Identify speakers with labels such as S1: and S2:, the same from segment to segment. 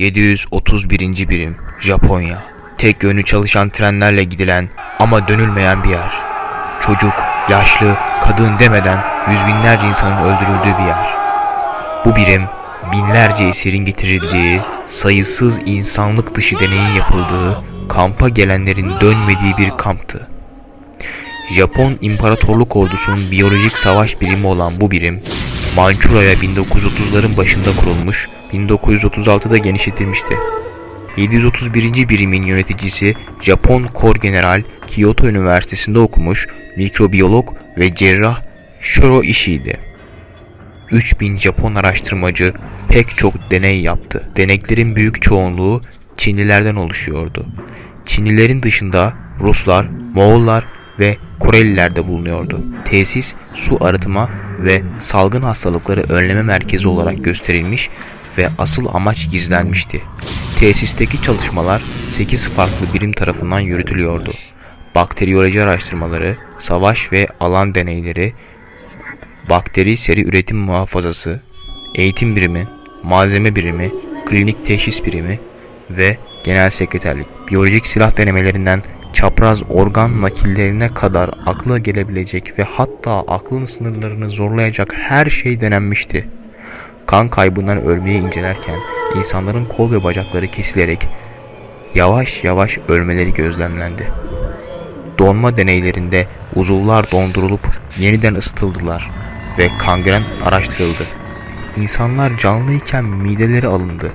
S1: 731. birim Japonya. Tek yönlü çalışan trenlerle gidilen ama dönülmeyen bir yer. Çocuk, yaşlı, kadın demeden yüz binlerce insanın öldürüldüğü bir yer. Bu birim binlerce esirin getirildiği, sayısız insanlık dışı deneyin yapıldığı, kampa gelenlerin dönmediği bir kamptı. Japon İmparatorluk Ordusu'nun biyolojik savaş birimi olan bu birim, Mançura'ya 1930'ların başında kurulmuş, 1936'da genişletilmişti. 731. birimin yöneticisi Japon Kor General Kyoto Üniversitesi'nde okumuş mikrobiyolog ve cerrah Shoro Ishii'ydi. 3000 Japon araştırmacı pek çok deney yaptı. Deneklerin büyük çoğunluğu Çinlilerden oluşuyordu. Çinlilerin dışında Ruslar, Moğollar ve Koreliler de bulunuyordu. Tesis su arıtma ve salgın hastalıkları önleme merkezi olarak gösterilmiş ve asıl amaç gizlenmişti. Tesisteki çalışmalar 8 farklı birim tarafından yürütülüyordu. Bakteriyoloji araştırmaları, savaş ve alan deneyleri, bakteri seri üretim muhafazası, eğitim birimi, malzeme birimi, klinik teşhis birimi ve genel sekreterlik. Biyolojik silah denemelerinden çapraz organ nakillerine kadar akla gelebilecek ve hatta aklın sınırlarını zorlayacak her şey denenmişti. Kan kaybından ölmeye incelerken insanların kol ve bacakları kesilerek yavaş yavaş ölmeleri gözlemlendi. Donma deneylerinde uzuvlar dondurulup yeniden ısıtıldılar ve kangren araştırıldı. İnsanlar canlıyken mideleri alındı.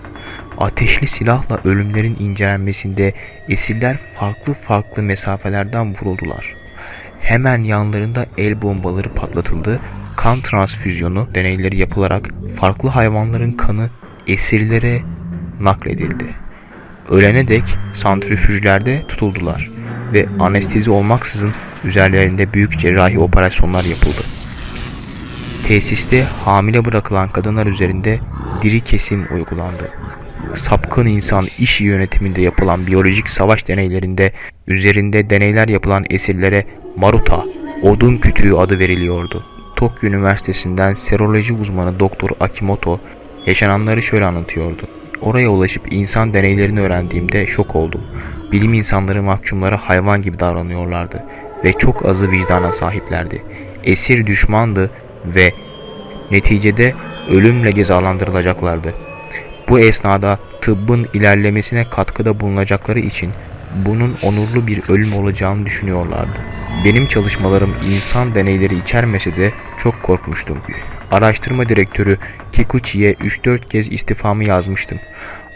S1: Ateşli silahla ölümlerin incelenmesinde esirler farklı farklı mesafelerden vuruldular. Hemen yanlarında el bombaları patlatıldı. Kan transfüzyonu deneyleri yapılarak farklı hayvanların kanı esirlere nakledildi. Ölene dek santrifüjlerde tutuldular ve anestezi olmaksızın üzerlerinde büyük cerrahi operasyonlar yapıldı. Tesiste hamile bırakılan kadınlar üzerinde diri kesim uygulandı. Sapkın insan iş yönetiminde yapılan biyolojik savaş deneylerinde üzerinde deneyler yapılan esirlere Maruta, odun kütüğü adı veriliyordu. Tokyo Üniversitesi'nden seroloji uzmanı Doktor Akimoto yaşananları şöyle anlatıyordu. Oraya ulaşıp insan deneylerini öğrendiğimde şok oldum. Bilim insanları mahkumlara hayvan gibi davranıyorlardı ve çok azı vicdana sahiplerdi. Esir düşmandı ve neticede ölümle cezalandırılacaklardı. Bu esnada tıbbın ilerlemesine katkıda bulunacakları için bunun onurlu bir ölüm olacağını düşünüyorlardı. Benim çalışmalarım insan deneyleri içermese de çok korkmuştum. Araştırma direktörü Kikuchi'ye 3-4 kez istifamı yazmıştım.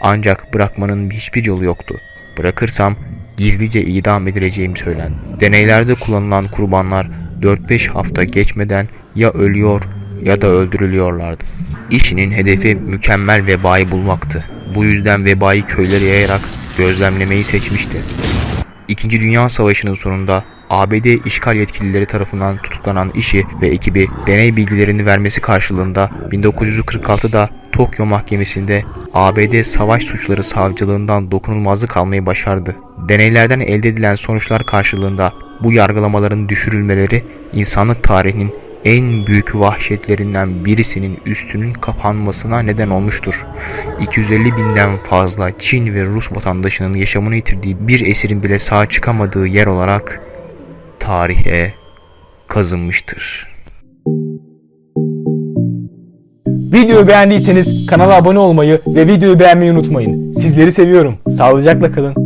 S1: Ancak bırakmanın hiçbir yolu yoktu. Bırakırsam gizlice idam edileceğim söylendi. Deneylerde kullanılan kurbanlar 4-5 hafta geçmeden ya ölüyor ya da öldürülüyorlardı. İşinin hedefi mükemmel vebayı bulmaktı. Bu yüzden vebayı köylere yayarak gözlemlemeyi seçmişti. İkinci Dünya Savaşı'nın sonunda ABD işgal yetkilileri tarafından tutuklanan işi ve ekibi deney bilgilerini vermesi karşılığında 1946'da Tokyo Mahkemesi'nde ABD Savaş Suçları Savcılığından dokunulmazlık almayı başardı. Deneylerden elde edilen sonuçlar karşılığında bu yargılamaların düşürülmeleri insanlık tarihinin en büyük vahşetlerinden birisinin üstünün kapanmasına neden olmuştur. 250 binden fazla Çin ve Rus vatandaşının yaşamını yitirdiği bir esirin bile sağ çıkamadığı yer olarak tarihe kazınmıştır.
S2: Videoyu beğendiyseniz kanala abone olmayı ve videoyu beğenmeyi unutmayın. Sizleri seviyorum. Sağlıcakla kalın.